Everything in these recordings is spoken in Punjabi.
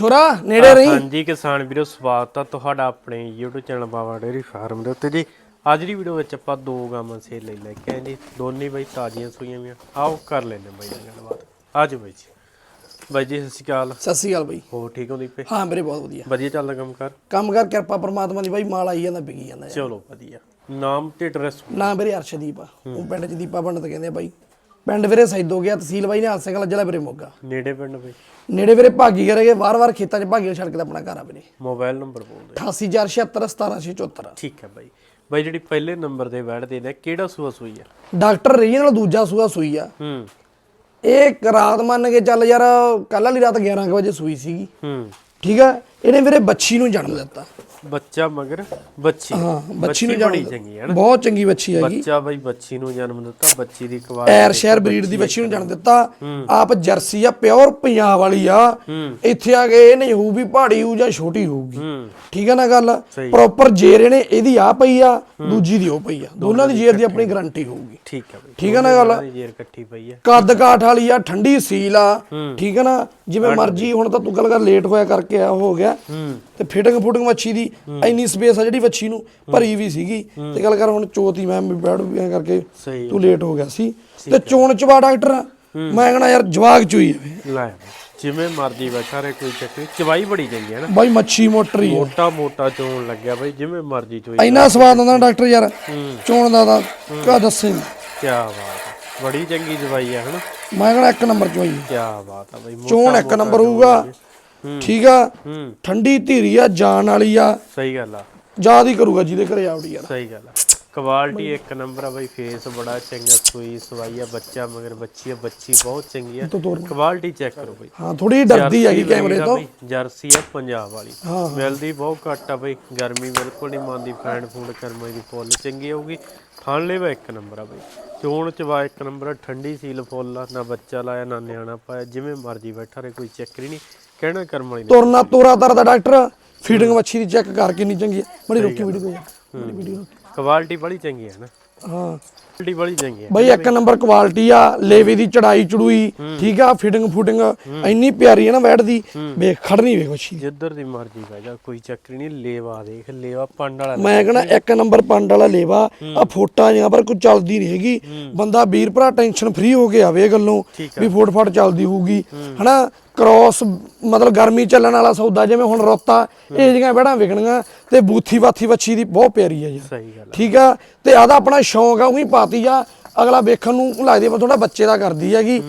ਛੋਰਾ ਨੇੜੇ ਰਹੀ? ਹਾਂਜੀ ਕਿਸਾਨ ਵੀਰੋ ਸਵਾਗਤ ਆ ਤੁਹਾਡਾ ਆਪਣੇ YouTube channel Bawa dairy farm ਦੇ ਉੱਤੇ ਜੀ। ਅੱਜ ਦੀ ਵੀਡੀਓ ਵਿੱਚ ਆਪਾਂ ਦੋ ਗਾਵਾਂ ਸੇਲ ਲਈ ਲੈ ਕੇ ਆਏ ਜੀ। ਦੋਨੇ ਬਈ ਤਾਜ਼ੀਆਂ ਸੂਈਆਂ ਵੀਆਂ। ਆਓ ਕਰ ਲੈਨੇ ਬਾਈ ਨਾਲ ਗੱਲਬਾਤ। ਆਜੋ ਬਾਈ ਜੀ। ਬਾਈ ਜੀ ਸਤਿ ਸ਼੍ਰੀ ਅਕਾਲ। ਸਤਿ ਸ਼੍ਰੀ ਅਕਾਲ ਬਾਈ। ਹੋ ਠੀਕ ਹੋ ਦੀਪੇ? ਹਾਂ ਮੇਰੇ ਬਹੁਤ ਵਧੀਆ। ਵਧੀਆ ਚੱਲਦਾ ਕੰਮ ਕਰ? ਕੰਮ ਕਰ ਕਿਰਪਾ ਪਰਮਾਤਮਾ ਦੀ ਬਾਈ ਮਾਲ ਆਈ ਜਾਂਦਾ ਵਿਕੀ ਜਾਂਦਾ। ਯਾਰ। ਚਲੋ ਵਧੀਆ। ਨਾਮ ਤੇ ਐਡਰੈਸ ਨਾਂ ਵੀਰੇ ਅਰਸ਼ਦੀਪ ਆ। ਉਹ ਪਿੰਡ ਚ ਦੀਪਾ ਪੰਡਤ ਕਹਿੰਦੇ ਆ ਬਾਈ। ਪਿੰਡ ਵੀਰੇ ਸੈਦੋ ਗਿਆ ਤਹਿਸੀਲ ਬਾਈ ਨੇ ਹਾਸੇਕਲ ਜ਼ਿਲ੍ਹਾ ਵੀਰੇ ਮੋਗਾ। ਨੇੜੇ ਪਿੰਡ ਬਈ। ਨੇੜੇ ਵੀਰੇ ਭਾਗੀ ਕਰੇਗੇ ਵਾਰ-ਵਾਰ ਖੇਤਾਂ 'ਚ ਭਾਗੀ ਸੜਕ ਤੇ ਆਪਣਾ ਘਰ ਆ ਵੀਰੇ। ਮੋਬਾਈਲ ਨੰਬਰ ਬੋਲ ਦਿਓ 88476 ਠੀਕ ਹੈ ਬਾਈ। ਬਾਈ ਜਿਹੜੀ ਪਹਿਲੇ ਨੰਬਰ ਤੇ ਬੈਠਦੇ ਨੇ ਕਿਹੜਾ ਸੂਆ ਸੂਈ ਆ? ਡਾਕਟਰ ਰੀਜਨਲ ਦੂਜਾ ਸੂਆ ਸੂਈ ਆ। ਹੂੰ। ਇਹ ਇੱਕ ਰਾਤ ਮੰਨ ਕੇ ਚੱਲ ਯਾਰ ਕੱਲ ਵਾਲੀ ਰਾਤ 11 ਕੁ ਵਜੇ ਸੂਈ ਸੀਗੀ। ਹੂੰ। ਠੀਕ ਆ? ਇਹਨੇ ਵੀਰੇ ਬੱਚੀ ਨੂੰ ਜਨਮ ਦਿੱਤਾ। ਬੱਚਾ ਮਗਰ ਬੱਚੀ। ਹਾਂ ਬੱਚੀ ਨੂੰ ਬੜੀ ਚੰਗੀ ਹੈ ਨਾ। ਬਹੁਤ ਚੰਗੀ ਬੱਚੀ ਹੈਗੀ। ਬੱਚਾ ਬਈ ਬੱਚੀ ਨੂੰ ਜਨਮ ਦਿੱਤਾ ਬੱਚੀ ਦੀ ਕੁਆਲਿਟੀ ਐਰ ਸ਼ਹਿਰ ਬਰੀਡ ਦੀ ਬੱਚੀ ਨੂੰ ਜਨਮ ਦਿੱਤਾ। ਆਪ ਜਰਸੀ ਆ ਪਿਓਰ ਪੰਜਾਬ ਵਾਲੀ ਆ। ਇੱਥੇ ਆ ਕੇ ਇਹ ਨਹੀਂ ਹੋਊ ਵੀ ਪਹਾੜੀ ਹੋਊ ਜਾਂ ਛੋਟੀ ਹੋਊਗੀ। ਠੀਕ ਹੈ ਨਾ ਗੱਲ। ਪ੍ਰੋਪਰ ਜੇਰ ਇਹਨੇ ਇਹਦੀ ਆ ਪਈ ਆ ਦੂਜੀ ਦੀ ਉਹ ਪਈ ਆ। ਦੋਨਾਂ ਦੀ ਜੇਰ ਦੀ ਆਪਣੀ ਗਾਰੰਟੀ ਹੋਊਗੀ। ਠੀਕ ਹੈ ਬਈ। ਠੀਕ ਹੈ ਨਾ ਗੱਲ? ਜੇਰ ਇਕੱਠੀ ਪਈ ਹੈ ਕੱਦ ਕਾਠ ਵਾਲੀ ਆ ਠੰਡੀ ਸੀਲ ਆ। ਠੀਕ ਹੈ ਨਾ? ਜਿਵੇਂ ਮਰਜ਼ੀ ਹੁਣ ਤਾਂ ਤੂੰ ਗੱਲ ਕਰ ਲੇਟ ਹੋਇਆ ਕਰਕੇ ਆ ਹੋ ਗਿਆ। ਤੇ ਫਿਟਿੰਗ ਫੁਟਿੰਗ ਮੱਛੀ ਦੀ ਇੰਨੀ ਸਪੇਸ ਆ ਜਿਹੜੀ ਵੱਛੀ ਨੂੰ ਭਰੀ ਵੀ ਸੀਗੀ। ਤੇ ਗੱਲ ਕਰ ਹੁਣ ਚੋਤੀ ਮੈਂ ਬੈਠ ਐਂ ਕਰਕੇ ਤੂੰ ਲੇਟ ਹੋ ਗਿਆ ਸੀ। ਤੇ ਚੋਣ ਚਵਾ ਡਾਕਟਰ ਮੈਂ ਕਹਣਾ ਯਾਰ ਜਵਾਗ ਚੋਈ ਲੈ ਜਿਵੇਂ ਮਰਜ਼ੀ ਬੈਠਾ ਰੇ ਕੋਈ ਚੱਕਰ ਚਵਾਈ ਬੜੀ ਚੰਗੀ ਹੈ ਨਾ। ਬਾਈ ਮੱਛੀ ਮੋਟਰ ਮੋਟਾ ਮੋਟਾ ਚੋਣ ਲੱਗਿਆ ਬਈ ਜਿਵੇਂ ਮਰਜ਼ੀ ਚੋਈ ਇੰਨਾ ਸਵਾਦ ਆਉਂਦਾ ਡਾਕਟਰ ਯਾਰ ਚੋਣ ਦਾ ਤਾਂ ਕਾ ਦੱਸੇ। ਕੀ ਬਾਤ ਹੈ। ਬੜੀ ਚੰਗੀ ਚਵਾਈ ਹੈ ਹਨਾ? ਮੈਂ ਕਹਣਾ ਇੱਕ ਨੰਬਰ ਚੋਈ ਕੀ ਬਾਤ ਹੈ ਬਈ ਚੋਣ ਇੱਕ ਨੰਬਰ ਹੋਊਗਾ। ਠੀਕ ਆ? ਠੰਡੀ ਧੀਰੀ ਆ ਜਾਨ ਵਾਲੀ ਆ। ਸਹੀ ਗੱਲ ਆ। ਯਾਦ ਹੀ ਕਰੂਗਾ ਜਿਹਦੇ ਘਰੇ ਆਵੜੀ ਯਾਰ ਸਹੀ ਗੱਲ ਆ। ਕੁਆਲਿਟੀ ਇੱਕ ਨੰਬਰ ਆ ਬਈ ਫੇਸ ਬੜਾ ਚੰਗਾ ਸੂਈ ਸਵਾਈ ਆ ਬੱਚਾ ਮਗਰ ਬੱਚੀ ਆ ਬੱਚੀ ਬਹੁਤ ਚੰਗੀ ਆ। ਕੁਆਲਿਟੀ ਚੈੱਕ ਕਰੋ ਬਈ। ਹਾਂ ਥੋੜੀ ਡਰਦੀ ਹੈਗੀ ਕੈਮਰੇ ਤੋਂ। ਜਰਸੀ ਆ ਪੰਜਾਬ ਵਾਲੀ। ਮਿਲਦੀ ਬਹੁਤ ਘੱਟ ਆ ਬਈ ਗਰਮੀ ਬਿਲਕੁਲ ਨਹੀਂ ਮੰਨਦੀ ਫੈਂਡ ਫੂਡ ਕਰਮਾਈ ਦੀ ਫੁੱਲ ਚੰਗੀ ਹੋਊਗੀ। ਖਾਣ ਲਈ ਵਾ ਇੱਕ ਨੰਬਰ ਆ ਬਈ। ਚੋਣ ਚ ਵਾ ਇੱਕ ਨੰਬਰ ਠੰਡੀ ਸੀਲ ਫੁੱਲ ਆ ਨਾ ਬੱਚਾ ਲਾਇਆ ਨਾ ਨਿਆਣਾ ਪਾਇਆ ਜਿਵੇਂ ਮਰਜ਼ੀ ਬੈਠਾ ਰਹੇ ਕੋਈ ਚੱਕਰ ਹੀ ਨਹੀਂ ਕਹਿਣਾ ਕਰਮ ਵਾਲੀ ਤੁਰਨਾ ਤੋਰਾ ਤਰ ਦਾ ਡਾਕਟਰ ਫੀਡਿੰਗ ਮੱਛੀ ਦੀ ਚੈੱਕ ਕਰ ਕਿੰਨੀ ਚੰਗੀ ਹੈ ਬੜੀ ਰੋਕੀ ਵੀਡੀਓ ਬੜੀ ਵੀਡੀਓ ਕੁਆਲਿਟੀ ਬੜੀ ਚੰਗੀ ਹੈ ਨਾ। ਹਾਂ ਕੁਆਲਿਟੀ ਬੜੀ ਚੰਗੀ ਹੈ। ਬਈ ਇੱਕ ਨੰਬਰ ਕੁਆਲਿਟੀ ਆ ਲੇਵੇ ਦੀ ਚੜਾਈ ਚੜੂਈ ਠੀਕ ਆ ਫਿਟਿੰਗ ਫੁਟਿੰਗ ਇੰਨੀ ਪਿਆਰੀ ਹੈ ਨਾ ਬੈਠ ਦੀ ਵੇਖ ਖੜਨੀ ਵੇਖ ਦੀ। ਜਿੱਧਰ ਦੀ ਮਰਜ਼ੀ ਬਹਿ ਜਾ ਕੋਈ ਚੱਕਰ ਨਹੀਂ ਲੇਵਾ ਦੇਖ ਲੇਵਾ ਪੰਡ ਵਾਲਾ ਮੈਂ ਕਹਣਾ ਇੱਕ ਨੰਬਰ ਪੰਡ ਵਾਲਾ ਲੇਵਾ ਆ ਫੋਟਾਂ ਜਾਂ ਪਰ ਕੋਈ ਚੱਲਦੀ ਨਹੀਂ ਹੈਗੀ। ਬੰਦਾ ਵੀਰ ਭਰਾ ਟੈਨਸ਼ਨ ਫ੍ਰੀ ਹੋ ਕੇ ਆਵੇ ਗੱਲੋਂ ਵੀ ਫੋਟ ਫਾਟ ਚੱਲਦੀ ਹੋਊਗੀ ਹਨਾ? ਕ੍ਰੋਸ ਮਤਲਬ ਗਰਮੀ ਚੱਲਣ ਵਾਲਾ ਸੌਦਾ ਜਿਵੇਂ ਹੁਣ ਰੋਤਾ ਇਹ ਜਿਹੀਆਂ ਬੈੜਾਂ ਵਿਕਣੀਆਂ ਤੇ ਬੂਥੀ ਬਾਥੀ ਬੱਚੀ ਦੀ ਬਹੁਤ ਪਿਆਰੀ ਸਹੀ ਗੱਲ ਠੀਕ ਆ? ਤੇ ਆਦਾ ਆਪਣਾ ਸ਼ੌਂਕ ਆ ਉਹੀ ਪਾਤੀ ਆ। ਅਗਲਾ ਵੇਖਣ ਨੂੰ ਲੱਗਦੀ ਆ ਥੋੜਾ ਬੱਚੇ ਦਾ ਕਰਦੀ ਹੈਗੀ।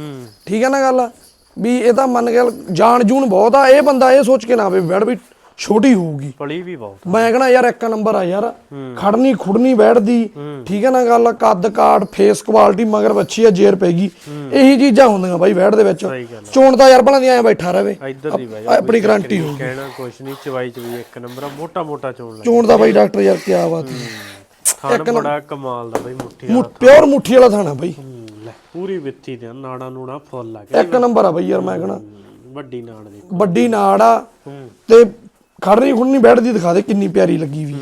ਠੀਕ ਹੈ ਨਾ ਗੱਲ? ਵੀ ਇਹ ਤਾਂ ਮੰਨ ਕੇ ਜਾਣ ਜੂਣ ਬਹੁਤ ਆ ਇਹ ਬੰਦਾ ਇਹ ਸੋਚ ਕੇ ਨਾ ਆਵੇ ਬੈੜ ਵੀ ਛੋਟੀ ਹੋਊਗੀ। ਪਲੀ ਵੀ ਬਹੁਤ ਮੈਂ ਕਹਣਾ ਯਾਰ ਇੱਕ ਨੰਬਰ ਆ ਯਾਰ। ਖੜਨੀ ਖੁੜਨੀ ਬੈਠਦੀ। ਠੀਕ ਹੈ ਨਾ ਗੱਲ ਕੱਦ ਕਾਠ ਫੇਸ ਕੁਆਲਿਟੀ ਮਗਰ ਬੱਚੀ ਆ ਜੇਰ ਪੈਗੀ ਇਹੀ ਚੀਜ਼ਾਂ ਹੁੰਦੀਆਂ ਬਾਈ ਬੈੜ ਦੇ ਵਿੱਚ। ਚੋਣ ਤਾਂ ਯਾਰ ਭਲਾਂ ਦੀ ਐ ਬੈਠਾ ਰਵੇ। ਇੱਧਰ ਦੀ ਜਾ ਆਪਣੀ ਗਾਰੰਟੀ ਹੋ ਕਹਿਣਾ ਕੁਛ ਨਹੀਂ ਚਵਾਈ ਚ ਵੀ ਇੱਕ ਨੰਬਰ ਆ ਮੋਟਾ ਮੋਟਾ ਚੋਣ ਲੱਗ। ਚੋਣ ਦਾ ਬਾਈ ਡਾਕਟਰ ਯਾਰ ਕੀ ਬਾਤ ਹੈ। ਥਾਣ ਬੜਾ ਕਮਾਲ ਦਾ ਬਈ ਮੁੱਠੀ ਮੁ ਪਿਓਰ ਮੁੱਠੀ ਵਾਲਾ ਥਾਣਾ ਬਾਈ। ਪੂਰੀ ਵਿੱਥੀ ਤੇ ਨਾੜਾ ਨੂੜਾ ਫੁੱਲ ਲੱਗ ਇੱਕ ਨੰਬਰ ਆ ਬਾਈ ਯਾਰ ਮੈਂ ਕਹਣਾ। ਵੱਡੀ ਨਾੜ ਦੀ ਵੱਡੀ ਨਾੜ ਆ ਹੂੰ ਤੇ ਖੜਨੀ ਖੁੜਨੀ ਬੈਠਦੀ ਦਿਖਾ ਦੇ ਕਿੰਨੀ ਪਿਆਰੀ ਲੱਗੀ ਵੀ ਹੈ।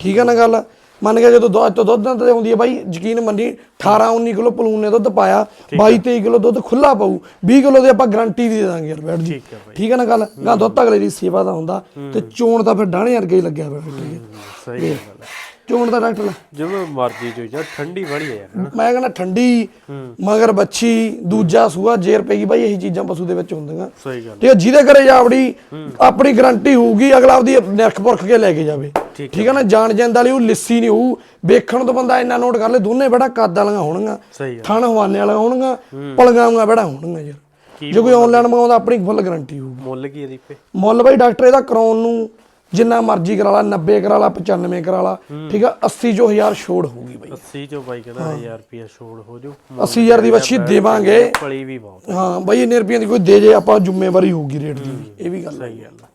ਠੀਕ ਹੈ ਨਾ ਗੱਲ? ਮੰਨ ਕੇ ਜਦੋਂ ਦੁੱਧ ਤੋਂ ਦੁੱਧ ਤੇ ਆਉਂਦੀ ਹੈ ਬਾਈ ਯਕੀਨ ਮੰਨੀ 18 19 ਕਿਲੋ ਪਲੂਨ ਨੇ ਦੁੱਧ ਪਾਇਆ 22 23 ਕਿਲੋ ਦੁੱਧ ਖੁੱਲਾ ਪਾਊ 20 ਕਿਲੋ ਦੇ ਆਪਾਂ ਗਾਰੰਟੀ ਵੀ ਦੇ ਦਾਂਗੇ ਯਾਰ ਬੈਠ ਜੀ। ਠੀਕ ਹੈ ਨਾ ਗੱਲ? ਗਾਂ ਦੁੱਧ ਅਗਲੇ ਦੀ ਸੇਵਾ ਦਾ ਹੁੰਦਾ ਤੇ ਚੋਣ ਤਾਂ ਫਿਰ ਡਾਣੇ ਵਰਗੇ ਹੀ ਲੱਗਿਆ ਪਿਆ ਠੀਕ ਹੈ ਸਹੀ ਗੱਲ ਹੈ। ਚੋਣ ਦਾ ਡਾਕਟਰ ਜਿਵੇਂ ਮਰਜ਼ੀ ਜੋ ਜਾ ਠੰਡੀ ਬੜੀ ਹੈ ਯਾਰ। ਮੈਂ ਕਹਿੰਦਾ ਠੰਡੀ ਮਗਰ ਬੱਚੀ ਦੂਜਾ ਸੂਆ ਜੇਰ ਪੈਗੀ ਬਾਈ ਇਹੀ ਚੀਜ਼ਾਂ ਪਸ਼ੂ ਦੇ ਵਿੱਚ ਹੁੰਦੀਆਂ। ਸਹੀ ਗੱਲ ਠੀਕ ਹੈ ਜਿਹਦੇ ਘਰੇ ਜਾਵੜੀ ਆਪਣੀ ਗਾਰੰਟੀ ਹੋਊਗੀ ਅਗਲਾ ਉਹਦੀ ਨਿਰਖ ਪੁਰਖ ਕੇ ਲੈ ਕੇ ਜਾਵੇ। ਠੀਕ ਹੈ ਨਾ ਜਾਣ ਜਾਂਦਾ ਲਈ ਉਹ ਲਿੱਸੀ ਨਹੀਂ ਹੋਊ। ਵੇਖਣ ਤੋਂ ਬੰਦਾ ਇੰਨਾ ਨੋਟ ਕਰ ਲੈ ਦੋਨੇ ਬੜਾ ਕੱਦ ਵਾਲੀਆਂ ਹੋਣਗੀਆਂ। ਥਣ ਹਵਾਨੇ ਵਾਲੀਆਂ ਹੋਣਗੀਆਂ ਪਲਗਾਂ ਵਾਲੀਆਂ ਬੜਾ ਹੋਣਗੀਆਂ ਯਾਰ। ਜੇ ਕੋਈ ਆਨਲਾਈਨ ਮੰਗਾਉਂਦਾ ਆਪਣੀ ਫੁੱਲ ਗਾਰੰਟੀ ਹੋਊਗੀ। ਮੁੱਲ ਕੀ ਇਹਦੀ ਪੇ ਮੁੱਲ ਬਾਈ ਡਾਕਟਰ ਇਹਦਾ ਕਰਾਉਣ ਨੂੰ ਜਿੰਨਾ ਮਰਜ਼ੀ ਕਰਾ ਲਾ 90 ਕਰਾ ਲਾ 95 ਕਰਾ ਲਾ ਠੀਕ ਆ 80 ਜੋ ਹਜ਼ਾਰ ਛੋੜ ਹੋਊਗੀ ਬਾਈ। 80 ਚੋਂ ਬਾਈ ਕਹਿੰਦਾ 1000 ਰੁਪਿਆ ਛੋੜ ਹੋ ਜੂ 80000 ਦੀ ਵੱਛੀ ਦੇਵਾਂਗੇ। ਪਲੀ ਵੀ ਬਹੁਤ ਹਾਂ ਬਾਈ ਇੰਨੇ ਰੁਪਈਆਂ ਦੀ ਕੋਈ ਦੇ ਜੇ ਆਪਾਂ ਜ਼ਿੰਮੇਵਾਰੀ ਹੋਊਗੀ ਰੇਟ ਦੀ। ਇਹ ਵੀ ਗੱਲ। ਸਹੀ ਗੱਲ।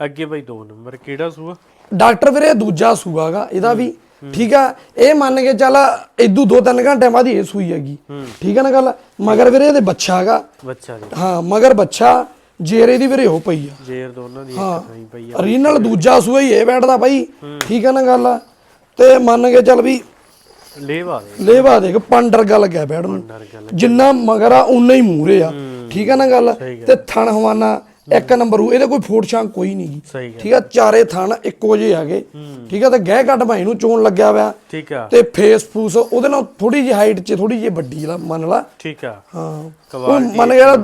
ਅੱਗੇ ਬਾਈ ਦੋ ਨੰਬਰ ਕਿਹੜਾ ਸੂਆ? ਡਾਕਟਰ ਵੀਰੇ ਦੂਜਾ ਸੂਆਗਾ ਇਹਦਾ ਵੀ। ਠੀਕ ਆ ਇਹ ਮੰਨ ਕੇ ਚੱਲ ਇਦੂ ਦੋ ਤਿੰਨ ਘੰਟੇ ਬਾਅਦ ਇਹ ਸੂਈ ਹੈਗੀ। ਠੀਕ ਆ ਨਾ ਗੱਲ? ਮਗਰ ਵੀਰੇ ਇਹਦੇ ਬੱਚਾ ਹੈਗਾ ਬੱਚਾ ਜੀ। ਹਾਂ ਮਗਰ ਬੱਚਾ। ਜੇਰੇ ਦੀ ਵੀਰੇ ਹੋ ਪਈ ਆ। ਜੇਰ ਦੋਨਾਂ ਦੀ ਇੱਕ ਥਾਂ ਹੀ ਪਈ ਆ। ਰੀਨਲ ਦੂਜਾ ਸੂਆ ਹੀ ਇਹ ਬੈਠਦਾ ਬਾਈ। ਠੀਕ ਆ ਨਾ ਗੱਲ? ਤੇ ਮੰਨ ਕੇ ਚੱਲ ਵੀ ਲੇਵਾ ਦੇ। ਲੇਵਾ ਦੇਖ ਪੰਡਰ ਗੱਲ ਗਿਆ ਬੈੜ ਨੂੰ। ਗੱਲ ਜਿੰਨਾ ਮਗਰ ਆ ਉਨਾ ਹੀ ਮੂਰੇ ਆ। ਠੀਕ ਆ ਨਾ ਗੱਲ। ਤੇ ਥਣ ਹਵਾਨਾ ਇੱਕ ਨੰਬਰ ਉਹ ਇਹਦੇ ਕੋਈ ਫੋਟ ਛਾਂਗ ਕੋਈ ਨਹੀਂ ਗੱਲ। ਠੀਕ ਆ ਚਾਰੇ ਥਣ ਇੱਕੋ ਜਿਹੇ ਹੈਗੇ। ਠੀਕ ਆ ਤੇ ਗਹਿ ਕੱਢ ਭਾਈ ਨੂੰ ਚੋਣ ਲੱਗਿਆ ਹੋਇਆ। ਠੀਕ ਆ। ਤੇ ਫੇਸ ਫੂਸ ਉਹਦੇ ਨਾਲ ਥੋੜੀ ਜਿਹੀ ਹਾਈਟ 'ਚ ਥੋੜੀ ਜਿਹੀ ਵੱਡੀ ਲਾ ਮੰਨ ਲਾ ਠੀਕ ਆ। ਹਾਂ। ਉਹ ਕਵਾਲਟੀ ਮੰਨ ਗਿਆ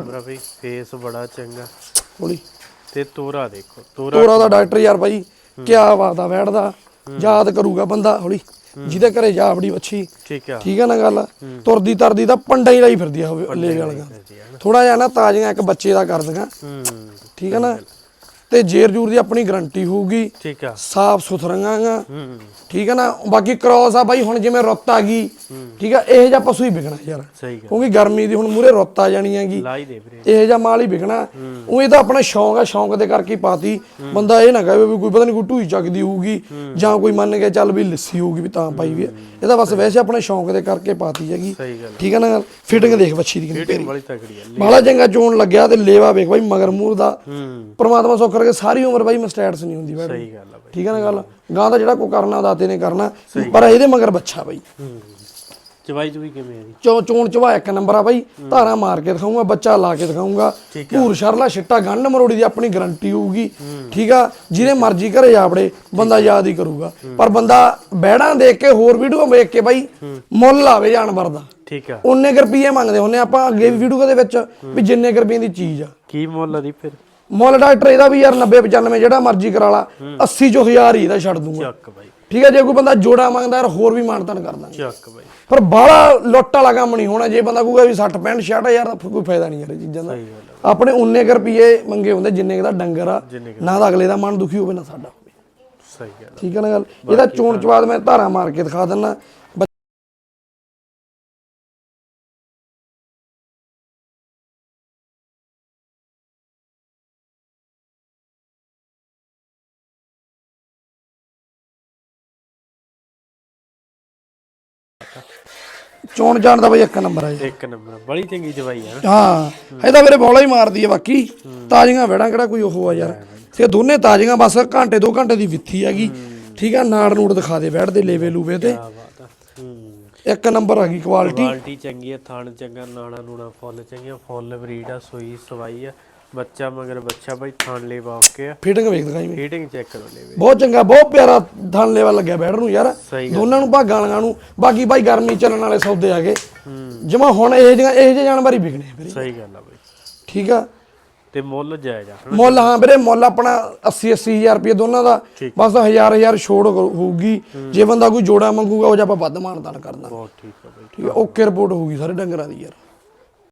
ਫੇਸ ਬੜਾ ਚੰਗਾ। ਥੋੜੀ ਤੇ ਤੋਰਾ ਦੇਖੋ ਤੋਰਾ ਤੋਰਾ ਦਾ ਡਾਕਟਰ ਯਾਰ ਭਾਈ ਕਿਆ ਬਾਤ ਆ ਬੈਠਦਾ। ਯਾਦ ਕਰੂਗਾ ਬੰਦਾ ਹੌਲੀ। ਜਿਹਦੇ ਘਰੇ ਜਾ ਆਪਣੀ ਵੱਛੀ। ਠੀਕ ਆ। ਠੀਕ ਆ ਨਾ ਗੱਲ? ਤੁਰਦੀ ਤਰਦੀ ਤਾਂ ਪੰਡਾ ਹੀ ਲਾਈ ਫਿਰਦੀ ਆ ਹੋਵੇ ਲੈ ਜੀ ਹਨਾ ਥੋੜਾ ਜਿਹਾ ਨਾ ਤਾਜ਼ੀਆਂ ਇੱਕ ਬੱਚੇ ਦਾ ਕਰ ਦਿਆਂ। ਠੀਕ ਹੈ ਨਾ? ਤੇ ਜੇਰ ਜੂਰ ਦੀ ਆਪਣੀ ਗਰੰਟੀ ਹੋਊਗੀ। ਠੀਕ ਆ। ਸਾਫ਼ ਸੁਥਰੀਆਂ ਗਾ ਹੂੰ। ਠੀਕ ਆ ਨਾ? ਬਾਕੀ ਕ੍ਰੋਸ ਆ ਬਾਈ ਹੁਣ ਜਿਵੇਂ ਰੁੱਤ ਆ ਗਈ ਠੀਕ ਆ? ਇਹ ਜਿਹਾ ਪਸ਼ੂ ਹੀ ਵਿਕਣਾ ਯਾਰ। ਕਿਉਂਕਿ ਗਰਮੀ ਦੀ ਹੁਣ ਮੂਰੇ ਰੁੱਤ ਆ ਜਾਣੀ ਹੈਗੀ। ਇਹ ਜਿਹਾ ਮਾਲ ਹੀ ਵਿਕਣਾ। ਉਹ ਇਹ ਤਾਂ ਆਪਣਾ ਸ਼ੌਂਕ ਆ ਸ਼ੌਂਕ ਦੇ ਕਰਕੇ ਪਾਤੀ। ਬੰਦਾ ਇਹ ਨਾ ਕਹੇ ਵੀ ਕੋਈ ਪਤਾ ਨਹੀਂ ਕੋਈ ਢੂਈ ਚੱਕਦੀ ਹੋਊਗੀ ਜਾਂ ਕੋਈ ਮੰਨ ਕੇ ਚੱਲ ਵੀ ਲੱਸੀ ਹੋਊਗੀ ਵੀ ਤਾਂ ਪਾਈ ਵੀ। ਇਹ ਤਾਂ ਬਸ ਵੈਸੇ ਆਪਣੇ ਸ਼ੌਂਕ ਦੇ ਕਰਕੇ ਪਾਤੀ ਹੈਗੀ। ਠੀਕ ਆ ਨਾ? ਫਿਟਿੰਗ ਦੇਖ ਬੱਚੀ ਦੀ ਕਿੰਨੀ ਆ। ਬਾਲਾ ਚੰਗਾ ਚੋਣ ਲੱਗਿਆ ਤੇ ਲੇਵਾ ਵੇਖ ਬਾਈ ਮਗਰ ਮੂਰ ਦਾ ਪ੍ਰਮਾਤਮਾ ਸੁੱਖ ਕਰਕੇ ਸਾਰੀ ਉਮਰ ਬਾਈ ਮਸਟੈਟਸ ਨਹੀਂ ਹੁੰਦੀ ਬੈਠ ਸਹੀ ਗੱਲ ਆ ਬਈ। ਠੀਕ ਆ ਨਾ ਗੱਲ? ਗਾਂ ਦਾ ਜਿਹੜਾ ਕੋ ਕਰਨਾ ਦਾਤੇ ਨੇ ਕਰਨਾ ਪਰ ਇਹਦੇ ਮਗਰ ਬੱਚਾ ਬਾਈ। ਹੂੰ ਚਵਾਈ ਚੁਈ ਕਿਵੇਂ ਆ ਜੀ? ਚੋ ਚੋਣ ਚਵਾ ਇੱਕ ਨੰਬਰ ਆ ਬਾਈ। ਧਾਰਾ ਮਾਰ ਕੇ ਦਿਖਾਉਂਗਾ ਬੱਚਾ ਲਾ ਕੇ ਦਿਖਾਉਂਗਾ। ਭੂਰ ਸ਼ਰਲਾ ਛਿੱਟਾ ਗੰਢ ਮਰੋੜੀ ਦੀ ਆਪਣੀ ਗਰੰਟੀ ਹੋਊਗੀ। ਠੀਕ ਆ? ਜਿਹਨੇ ਮਰਜ਼ੀ ਘਰੇ ਆਵੜੇ ਬੰਦਾ ਯਾਦ ਹੀ ਕਰੂਗਾ। ਪਰ ਬੰਦਾ ਬੈੜਾਂ ਦੇਖ ਕੇ ਹੋਰ ਵੀਡੀਓ ਵੇਖ ਕੇ ਬਾਈ ਮੁੱਲ ਆਵੇ ਜਾਨਵਰ ਦਾ। ਠੀਕ ਆ। ਉਹਨੇ ਕੁ ਰੁਪਈਏ ਮੰਗਦੇ ਹੁੰਨੇ ਆਪਾਂ ਅੱਗੇ ਵੀ ਵੀਡੀਓ ਦੇ ਵਿੱਚ ਵੀ ਜਿੰਨੇ ਕੁ ਰੁਪਈਏ ਦੀ ਚੀਜ਼ ਆ। ਕੀ ਮੁੱਲ ਆ ਦੀ ਫਿਰ? ਮੁੱਲ ਡਾਕਟਰ ਇਹਦਾ ਵੀ ਯਾਰ 90 95 ਜਿਹੜਾ ਮਰਜ਼ੀ ਕਰਾ ਲਾ 80 ਚੋਂ 1000 ਹੀ ਇਹਦਾ ਛੱਡ ਦੂੰਗਾ। ਚੱਕ ਬਾਈ। ਠੀਕ ਹੈ ਜੇ ਕੋਈ ਬੰਦਾ ਜੋੜਾ ਮੰਗਦਾ ਯਾਰ ਹੋਰ ਵੀ ਮਾਨਤਾਨ ਕਰ ਦਾਂਗੇ। ਚੱਕ ਬਾਈ। ਪਰ ਬਾਹਲਾ ਲੁੱਟ ਵਾਲਾ ਕੰਮ ਨਹੀਂ ਹੋਣਾ ਜੇ ਬੰਦਾ ਕਹੂਗਾ ਵੀ 60 65 60000 ਦਾ ਫਿਰ ਕੋਈ ਫਾਇਦਾ ਨਹੀਂ ਯਾਰ ਇਹ ਚੀਜ਼ਾਂ ਦਾ। ਆਪਣੇ ਉਨੇ ਕੁ ਰੁਪਏ ਮੰਗੇ ਹੁੰਦੇ ਜਿੰਨੇ ਦਾ ਡੰਗਰ ਆ ਨਾ ਤਾਂ ਅਗਲੇ ਦਾ ਮਨ ਦੁਖੀ ਹੋਵੇ ਨਾ ਸਾਡਾ ਸਹੀ ਗੱਲ। ਠੀਕ ਹੈ ਨਾ ਗੱਲ? ਇਹਦਾ ਚੋਣ ਚਵਾਦ ਮੈਂ ਧਾਰਾ ਮਾਰ ਕੇ ਦਿਖਾ ਦਿੰਨਾ। ਚੋਣ ਜਾਣ ਦਾ ਬਈ ਇੱਕ ਨੰਬਰ ਆ ਜੀ। ਇੱਕ ਨੰਬਰ ਬੜੀ ਚੰਗੀ ਚਵਾਈ ਆ ਹਾਂ ਇਹਦਾ ਮੇਰੇ ਬੌਲਾ ਹੀ ਮਾਰਦੀ ਹੈ ਬਾਕੀ। ਤਾਜ਼ੀਆਂ ਵੜਾਂ ਕਿਹੜਾ ਕੋਈ ਉਹ ਆ ਯਾਰ। ਤੇ ਦੋਨੇ ਤਾਜ਼ੀਆਂ ਬਸ ਘੰਟੇ ਦੋ ਘੰਟੇ ਦੀ ਵਿੱਥੀ ਹੈਗੀ। ਠੀਕ ਆ ਨਾੜ ਨੂੜ ਦਿਖਾ ਦੇ ਬੈਠ ਦੇ ਲੇਵੇ ਲੂਵੇ ਤੇ। ਆ ਬਾਤ ਆ। ਹੂੰ। ਇੱਕ ਨੰਬਰ ਹੈਗੀ ਕੁਆਲਿਟੀ ਕੁਆਲਿਟੀ ਚੰਗੀ ਆ ਥਣ ਚੰਗਾ ਨਾਣਾ ਨੂਣਾ ਫੁੱਲ ਚੰਗੀਆਂ ਫੁੱਲ ਬਰੀਡ ਆ ਸੋਈ ਸਵਾਈ ਆ। ਬੱਚਾ ਮਗਰ ਬੱਚਾ ਬਾਈ ਥਣ ਲੈ ਕੇ ਆ। ਫਿਟਿੰਗ ਵੇਖ ਦਿਖਾਈ ਮੈਂ। ਫੀਟਿੰਗ ਚੈੱਕ ਕਰੋ ਲੈ ਵੇ ਬਹੁਤ ਚੰਗਾ ਬਹੁਤ ਪਿਆਰਾ ਥਣ ਲੈਵਾ ਲੱਗਿਆ ਬੈਠ ਨੂੰ ਯਾਰ। ਦੋਨਾਂ ਨੂੰ ਭਾਗਾਂ ਵਾਲਿਆਂ ਨੂੰ। ਬਾਕੀ ਬਾਈ ਗਰਮੀ ਚੱਲਣ ਵਾਲੇ ਸੌਦੇ ਹੂੰ। ਜਿਵੇਂ ਹੁਣ ਇਹ ਜਿਹੀਆਂ ਇਹ ਜਿਹੇ ਜਾਨਵਰ ਹੀ ਵਿਕਣੇ ਆ ਵੀਰੇ। ਸਹੀ ਗੱਲ ਆ ਬਾਈ। ਠੀਕ ਆ? ਤੇ ਮੁੱਲ ਜਾਇਜ਼ ਆ ਮੁੱਲ ਹਾਂ ਵੀਰੇ ਮੁੱਲ ਆਪਣਾ 80 80000 ਰੁਪਏ ਦੋਨਾਂ ਦਾ। ਬਸ ਹਜ਼ਾਰ ਹਜ਼ਾਰ ਛੋੜ ਹੋਊਗੀ। ਜੇ ਬੰਦਾ ਕੋਈ ਜੋੜਾ ਮੰਗੂਗਾ ਉਹ ਜਾਂ ਆਪਾਂ ਵੱਧ ਮਾਨਦਾਨ ਕਰਦਾ ਬਹੁਤ ਠੀਕ ਆ ਬਾਈ। ਠੀਕ ਹੈ ਓਕੇ ਰਿਪੋਰਟ ਹੋਊਗੀ ਸਾਰੇ ਡੰਗਰਾਂ ਦੀ ਯਾਰ।